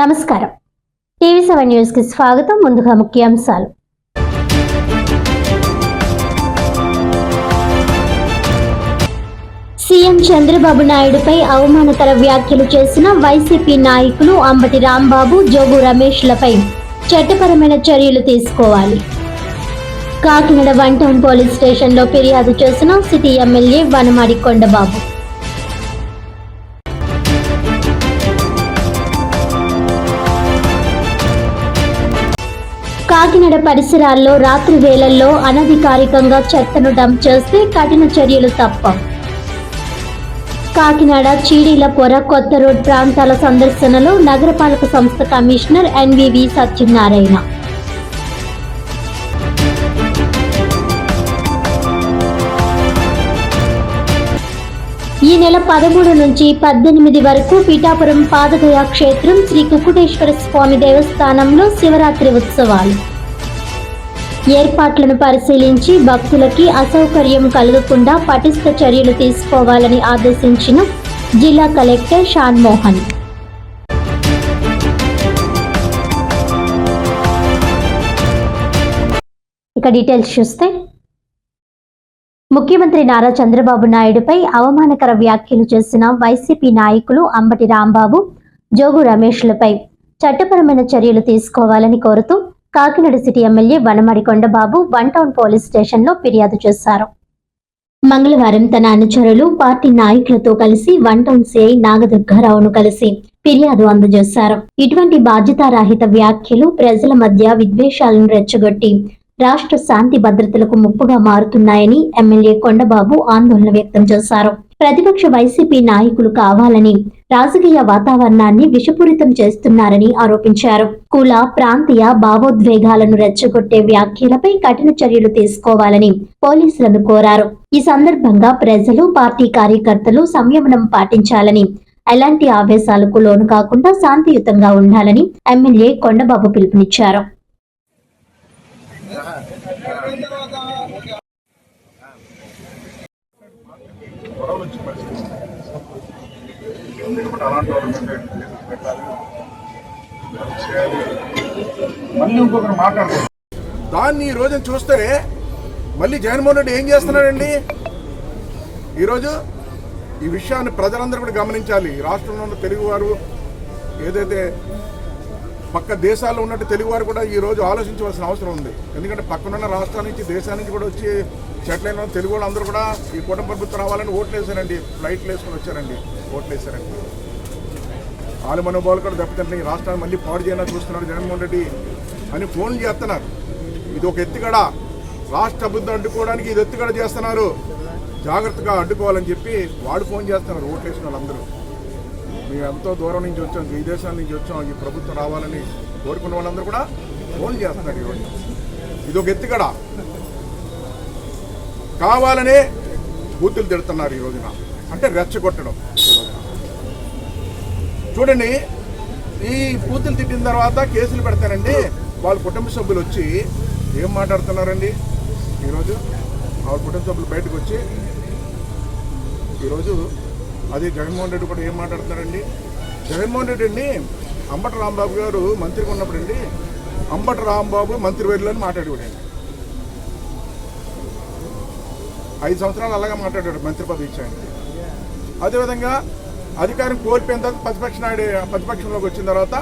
నమస్కారం. TV seven న్యూస్కి స్వాగతం. ముందుగా ముఖ్యాంశాలు. సీఎం చంద్రబాబు నాయుడుపై అవమానకర వ్యాఖ్యలు చేసిన వైసీపీ నాయకులు అంబటి రాంబాబు జోగు రమేష్లపై చట్టపరమైన చర్యలు తీసుకోవాలి. కాకినాడ వన్ టౌన్ పోలీస్ స్టేషన్లో ఫిర్యాదు చేసిన సిటీ ఎమ్మెల్యే వనమాడి కొండబాబు. కాకినాడ పరిసరాల్లో రాత్రి వేళల్లో అనధికారికంగా చెత్తను డంప్ చేస్తే కఠిన చర్యలు తప్పవు కాకినాడ చీడీల పొర కొత్త రోడ్ ప్రాంతాల సందర్శనలో నగరపాలక సంస్థ కమిషనర్ ఎన్వివి సత్యనారాయణ. ఈ నెల పదమూడు నుంచి పద్దెనిమిది వరకు పీఠాపురం పాదగయ క్షేత్రం శ్రీ కుకుటేశ్వర స్వామి దేవస్థానంలో శివరాత్రి ఉత్సవాలు. ఏర్పాట్లను పరిశీలించి భక్తులకి అసౌకర్యం కలగకుండా పటిష్ట చర్యలు తీసుకోవాలని ఆదేశించిన జిల్లా కలెక్టర్ షాన్ మోహన్ ఇక డీటెయిల్స్ చూస్తే ముఖ్యమంత్రి నారా చంద్రబాబు నాయుడుపై అవమానకర వ్యాఖ్యలు చేసిన వైసీపీ నాయకులు అంబటి రాంబాబు జోగు రమేష్లపై చట్టపరమైన చర్యలు తీసుకోవాలని కోరుతూ Kakinada city MLA Vanamadi Kondababu one town police స్టేషన్లో ఫిర్యాదు చేశారు. మంగళవారం తన అనుచరులు పార్టీ నాయకులతో కలిసి వన్ టౌన్ సిఐ నాగదుర్గారావును కలిసి ఫిర్యాదు అందజేశారు. ఇటువంటి బాధ్యతారాహిత వ్యాఖ్యలు ప్రజల మధ్య విద్వేషాలను రెచ్చగొట్టి రాష్ట్ర శాంతి భద్రతలకు ముప్పుగా మారుతున్నాయని ఎమ్మెల్యే కొండబాబు ఆందోళన వ్యక్తం చేశారు. ప్రతిపక్ష వైసీపీ నాయకులు కావాలని రాజకీయ వాతావరణాన్ని విషపూరితం చేస్తున్నారని ఆరోపించారు. కుల ప్రాంతీయ భావోద్వేగాలను రెచ్చగొట్టే వ్యాఖ్యలపై కఠిన చర్యలు తీసుకోవాలని పోలీసులను కోరారు. ఈ సందర్భంగా ప్రజలు పార్టీ కార్యకర్తలు సంయమనం పాటించాలని ఎలాంటి ఆవేశాలకు లోను కాకుండా శాంతియుతంగా ఉండాలని ఎమ్మెల్యే కొండబాబు పిలుపునిచ్చారు. గొడవలు వచ్చి పరిస్థితి అలాంటి వాళ్ళు పెట్టాలి, మళ్ళీ ఇంకొకరు దాన్ని ఈ రోజున చూస్తే మళ్ళీ జగన్మోహన్ రెడ్డి ఏం చేస్తున్నాడండి? ఈరోజు ఈ విషయాన్ని ప్రజలందరూ కూడా గమనించాలి. రాష్ట్రంలో ఉన్న తెలుగువారు ఏదైతే పక్క దేశాల్లో ఉన్నట్టు తెలుగువారు కూడా ఈ రోజు ఆలోచించవలసిన అవసరం ఉంది. ఎందుకంటే పక్కనున్న రాష్ట్రాల నుంచి దేశాల నుంచి కూడా వచ్చి చెట్లైన తెలుగు వాళ్ళు అందరూ కూడా ఈ కూటమి ప్రభుత్వం రావాలని ఓట్లు వేశారండి. ఫ్లైట్లు వేసుకొని వచ్చారండి. ఓట్లు వేశారండి. వాళ్ళ మనోభావాలు కూడా దెబ్బతింటున్నాయి. ఈ రాష్ట్రాన్ని మళ్ళీ పాడు చేయాలని చూస్తున్నారు జగన్మోహన్ రెడ్డి అని ఫోన్లు చేస్తున్నారు. ఇది ఒక ఎత్తుగడ. రాష్ట్ర అభివృద్ధి అడ్డుకోవడానికి ఇది ఎత్తుగడ చేస్తున్నారు. జాగ్రత్తగా అడ్డుకోవాలని చెప్పి వాడు ఫోన్ చేస్తున్నారు ఓట్లు వేసిన వాళ్ళందరూ. మేము ఎంతో దూరం నుంచి వచ్చాం విదేశాల నుంచి వచ్చాం ఈ ప్రభుత్వం రావాలని కోరుకున్న వాళ్ళందరూ కూడా ఫోన్ చేస్తున్నారు ఈరోజు. ఇది ఒక ఎత్తుగడ. కావాలనే బూతులు తిడుతున్నారు ఈ రోజున. అంటే రెచ్చగొట్టడం. చూడండి ఈ బూతులు తిట్టిన తర్వాత కేసులు పెడతారండి. వాళ్ళ కుటుంబ సభ్యులు వచ్చి ఏం మాట్లాడుతున్నారండి? ఈరోజు వాళ్ళ కుటుంబ సభ్యులు బయటకు వచ్చి ఈరోజు అది జగన్మోహన్ రెడ్డి కూడా ఏం మాట్లాడుతున్నారండి? జగన్మోహన్ రెడ్డి అండి అంబట రాంబాబు గారు మంత్రిగా ఉన్నప్పుడు అండి అంబట రాంబాబు మంత్రి వేరులు అని మాట్లాడేవాడండి ఐదు సంవత్సరాలు అలాగే మాట్లాడాడు మంత్రి పదవి ఇచ్చాయండి అదేవిధంగా అధికారం కోల్పోయిన తర్వాత ప్రతిపక్ష నాయుడు ప్రతిపక్షంలోకి వచ్చిన తర్వాత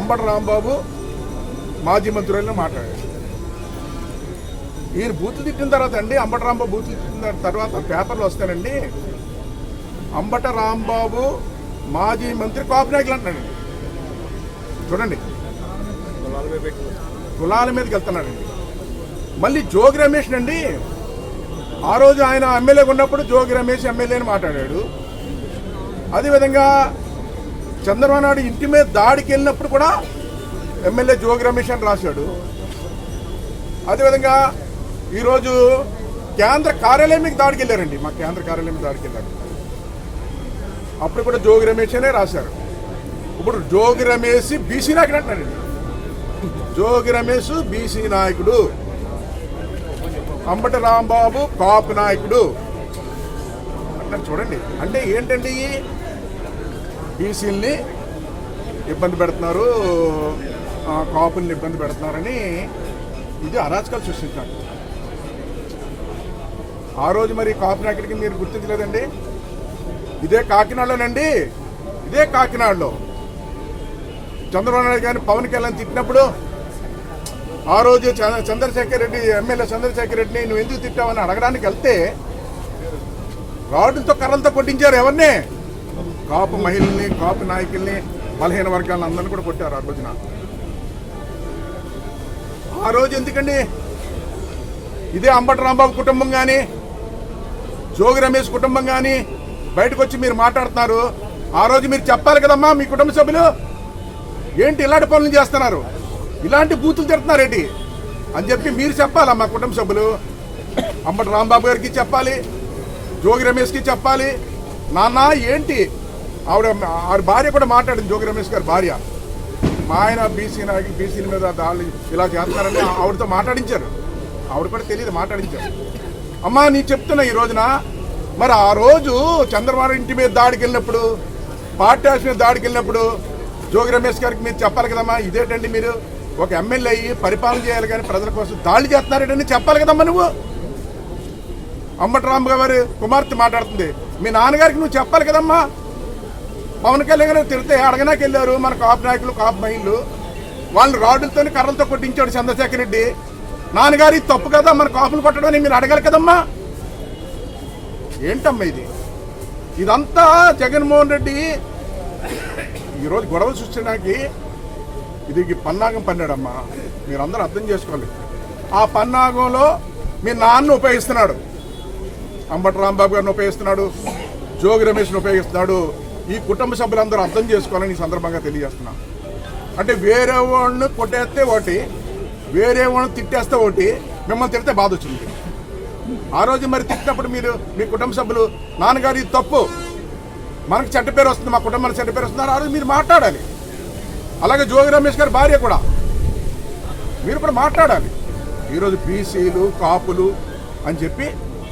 అంబట రాంబాబు మాజీ మంత్రులను మాట్లాడాడు. ఈయన బూతులు తిట్టిన తర్వాత అండి అంబట రాంబాబు బూతులు తిట్టిన తర్వాత పేపర్లు వస్తానండి అంబట రాంబాబు మాజీ మంత్రి కాపునాయకులు అంటున్నాడండి చూడండి. కులాల మీదకి వెళ్తున్నాడండి మళ్ళీ జోగి రమేష్ అండి ఆ రోజు ఆయన ఎమ్మెల్యేగా ఉన్నప్పుడు జోగి రమేష్ ఎమ్మెల్యే అని మాట్లాడాడు. అదేవిధంగా చంద్రబాబు నాయుడు ఇంటి మీద దాడికి వెళ్ళినప్పుడు కూడా ఎమ్మెల్యే జోగి రమేష్ అని రాశాడు. అదేవిధంగా ఈరోజు కేంద్ర కార్యాలయం మీకు దాడికి వెళ్ళారండి. మా కేంద్ర కార్యాలయం దాడికి వెళ్ళారు. అప్పుడు కూడా జోగి రమేష్ అనే రాశారు. ఇప్పుడు జోగి రమేష్ బీసీ నాయకుడు అంటున్నాడు జోగి రమేష్ బీసీ నాయకుడు. అంబట రాంబాబు కాపు నాయకుడు. అంటారు చూడండి. అంటే ఏంటండి బీసీల్ని ఇబ్బంది పెడుతున్నారు? కాపుల్ని ఇబ్బంది పెడుతున్నారని ఇది అరాచకాలు సృష్టించారు. ఆ రోజు మరి కాపు నాయకుడికి మీరు గుర్తించలేదండి? ఇదే కాకినాడలోనండి. ఇదే కాకినాడలో. చంద్రబాబు నాయుడు గారిని పవన్ కళ్యాణ్ తిట్టినప్పుడు ఆ రోజు చంద్రశేఖర్ రెడ్డి ఎమ్మెల్యే చంద్రశేఖర్ రెడ్డిని నువ్వు ఎందుకు తిట్టావని అడగడానికి వెళ్తే రాడ్లతో కర్రలతో కొట్టించారు ఎవరిని? కాపు మహిళల్ని కాపు నాయకుల్ని బలహీన వర్గాలను అందరిని కూడా కొట్టారు ఆ రోజున. ఆ రోజు ఎందుకండి? ఇదే అంబటి రాంబాబు కుటుంబం కానీ జోగి రమేష్ కుటుంబం కానీ బయటకు వచ్చి మీరు మాట్లాడుతున్నారు. ఆ రోజు మీరు చెప్పాలి కదమ్మా మీ కుటుంబ సభ్యులు? ఏంటి ఇలాంటి పనులు చేస్తున్నారు? ఇలాంటి బూతులు తిడుతున్నారేంటి అని చెప్పి మీరు చెప్పాలమ్మా కుటుంబ సభ్యులు? అంబటి రాంబాబు గారికి చెప్పాలి జోగి రమేష్కి చెప్పాలి. నాన్న ఏంటి? ఆవిడ ఆవిడ భార్య కూడా మాట్లాడింది జోగి రమేష్ గారి భార్య. మా ఆయన బీసీ నాయకులు బీసీల మీద దాళ్ళు ఇలా చేస్తున్నారని ఆవిడతో మాట్లాడించారు. ఆవిడ కూడా తెలియదు మాట్లాడించారు. అమ్మా నీ చెప్తున్నా ఈ రోజున మరి ఆ రోజు చంద్రబాబు ఇంటి మీద దాడికి వెళ్ళినప్పుడు పార్టీ హౌస్ మీద దాడికి వెళ్ళినప్పుడు జోగి రమేష్ గారికి మీరు చెప్పాలి కదమ్మా ఇదేంటండి మీరు? ఒక ఎమ్మెల్యే అయ్యి పరిపాలన చేయాలి కానీ ప్రజల కోసం దాడి చేస్తున్నారేటని చెప్పాలి కదమ్మా నువ్వు? అంబటి గారి కుమార్తె మాట్లాడుతుంది. మీ నాన్నగారికి నువ్వు చెప్పాలి కదమ్మా? పవన్ కళ్యాణ్ గారు తిడితే అడగనాకి వెళ్ళారు మన కాపు నాయకులు కాపు మహిళలు. వాళ్ళు రాడులతో కర్రలతో కొట్టించాడు చంద్రశేఖర్ రెడ్డి. నాన్నగారి ఇది తప్పు కదా మన కాపులు కొట్టడం అని మీరు అడగాలి కదమ్మా? ఏంటమ్మా ఇది? ఇదంతా జగన్మోహన్ రెడ్డి ఈరోజు గొడవ సృష్టించడానికి ఇది పన్నాగం పన్నాడమ్మా. మీరందరూ అర్థం చేసుకోవాలి ఆ పన్నాగంలో మీ నాన్న ఉపయోగిస్తున్నాడు. అంబటి రాంబాబు గారిని ఉపయోగిస్తున్నాడు. జోగి రమేష్ని ఉపయోగిస్తున్నాడు. ఈ కుటుంబ సభ్యులందరూ అర్థం చేసుకోవాలని ఈ సందర్భంగా తెలియజేస్తున్నా. అంటే వేరే వాడిని కొట్టేస్తే ఒకటి వేరే వాడిని తిట్టేస్తే ఒకటి మిమ్మల్ని తిడితే బాధ వచ్చింది ఆ రోజు మరి తిట్టినప్పుడు మీరు మీ కుటుంబ సభ్యులు నాన్నగారు ఇది తప్పు. మనకు చెడ్డ పేరు వస్తుంది మా కుటుంబానికి చెడ్డ పేరు వస్తుంది ఆ రోజు మీరు మాట్లాడాలి. అలాగే జోగి రమేష్ గారి భార్య కూడా. మీరు కూడా మాట్లాడాలి. ఈరోజు బీసీలు కాపులు అని చెప్పి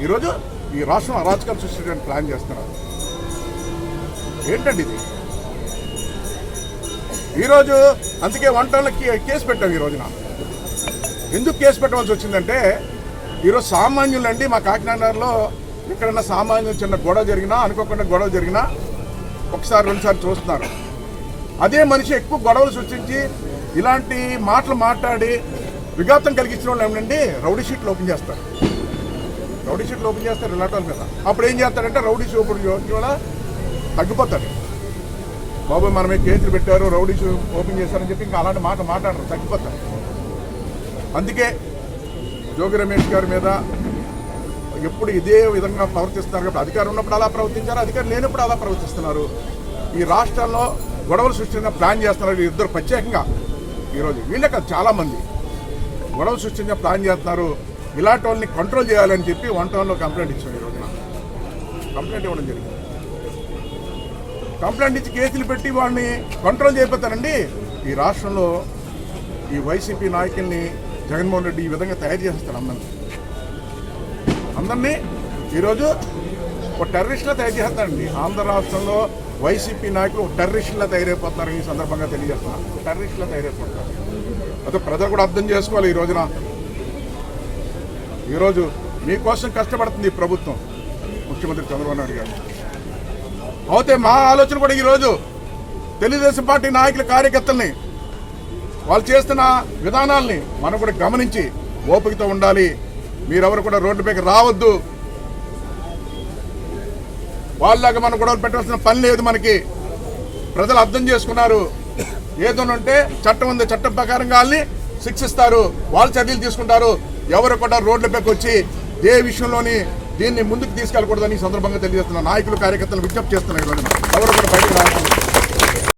ఈరోజు ఈ రాష్ట్రం అరాచకాలు సృష్టించడానికి ప్లాన్ చేస్తున్నారు. ఏంటండి ఇది? ఈరోజు అందుకే వంటలకి కేసు పెట్టాం ఈ రోజున. ఎందుకు కేసు పెట్టవలసి వచ్చిందంటే ఈరోజు సామాన్యులండి మా కాకినాడలో ఎక్కడన్నా సామాన్యులు చిన్న గొడవ జరిగినా అనుకోకుండా గొడవ జరిగినా ఒకసారి రెండుసార్లు చూస్తున్నారు. అదే మనిషి ఎక్కువ గొడవలు సృష్టించి ఇలాంటి మాటలు మాట్లాడి విఘాతం కలిగించిన వాళ్ళు ఏమండి రౌడీ షీట్లు ఓపెన్ చేస్తారు. రౌడీ షీట్లు ఓపెన్ చేస్తారు ఇలాంటి వాళ్ళ మీద అప్పుడు ఏం చేస్తారంటే రౌడీ షూ కూడా తగ్గిపోతాడు వల్ల తగ్గిపోతారు. బాబు మనమే కేసులు పెట్టారు రౌడీ షూ ఓపెన్ చేశారని చెప్పి ఇంకా అలాంటి మాట మాట్లాడరు తగ్గిపోతారు. అందుకే జోగి రమేష్ గారి మీద ఎప్పుడు ఇదే విధంగా ప్రవర్తిస్తున్నారు కాబట్టి అధికారం ఉన్నప్పుడు అలా ప్రవర్తించారు? అధికారం లేనప్పుడు అలా ప్రవర్తిస్తున్నారు. ఈ రాష్ట్రంలో గొడవలు సృష్టించిన ప్లాన్ చేస్తున్నారు ఇద్దరు ప్రత్యేకంగా. ఈరోజు వీళ్ళే కాదు చాలామంది గొడవలు సృష్టించిన ప్లాన్ చేస్తున్నారు. ఇలాంటి వాళ్ళని కంట్రోల్ చేయాలని చెప్పి వన్ టౌన్లో కంప్లైంట్ ఇచ్చాం ఈ కంప్లైంట్ ఇవ్వడం జరిగింది. కంప్లైంట్ ఇచ్చి కేసులు పెట్టి వాడిని కంట్రోల్ చేయబోతారండి ఈ రాష్ట్రంలో ఈ వైసీపీ నాయకుల్ని జగన్మోహన్ రెడ్డి ఈ విధంగా తయారు చేసేస్తాడు అందరినీ. అందరినీ ఈరోజు ఒక టెర్రరిస్ట్లా తయారు చేస్తారండి. ఆంధ్ర రాష్ట్రంలో వైసీపీ నాయకులు ఒక టెర్రరిస్ట్లా తయారైపోతున్నారు ఈ సందర్భంగా తెలియజేస్తున్నారు. టెర్రరిస్ట్లా తయారైపోతున్నారు. అయితే ప్రజలు కూడా అర్థం చేసుకోవాలి ఈ రోజున. ఈరోజు మీకోసం కష్టపడుతుంది ఈ ప్రభుత్వం ముఖ్యమంత్రి చంద్రబాబు నాయుడు గారు. అయితే మా ఆలోచన కూడా ఈరోజు తెలుగుదేశం పార్టీ నాయకుల కార్యకర్తల్ని వాళ్ళు చేస్తున్న విధానాల్ని మనం కూడా గమనించి ఓపికతో ఉండాలి. మీరెవరు కూడా రోడ్డుపైకి రావద్దు. వాళ్ళలాగా మనం గొడవలు పెట్టాల్సిన పని లేదు మనకి. ప్రజలు అర్థం చేసుకున్నారు. ఏదోనంటే చట్టం ఉంది చట్టం ప్రకారం వాళ్ళని శిక్షిస్తారు. వాళ్ళు చర్యలు తీసుకుంటారు. ఎవరు కూడా రోడ్లపైకి వచ్చి ఏ విషయంలోని దీన్ని ముందుకు తీసుకెళ్ళకూడదని ఈ సందర్భంగా తెలియజేస్తున్న నాయకులు కార్యకర్తలు విజ్ఞప్తి చేస్తున్నారు. ఎవరు కూడా బయటకు రావాలి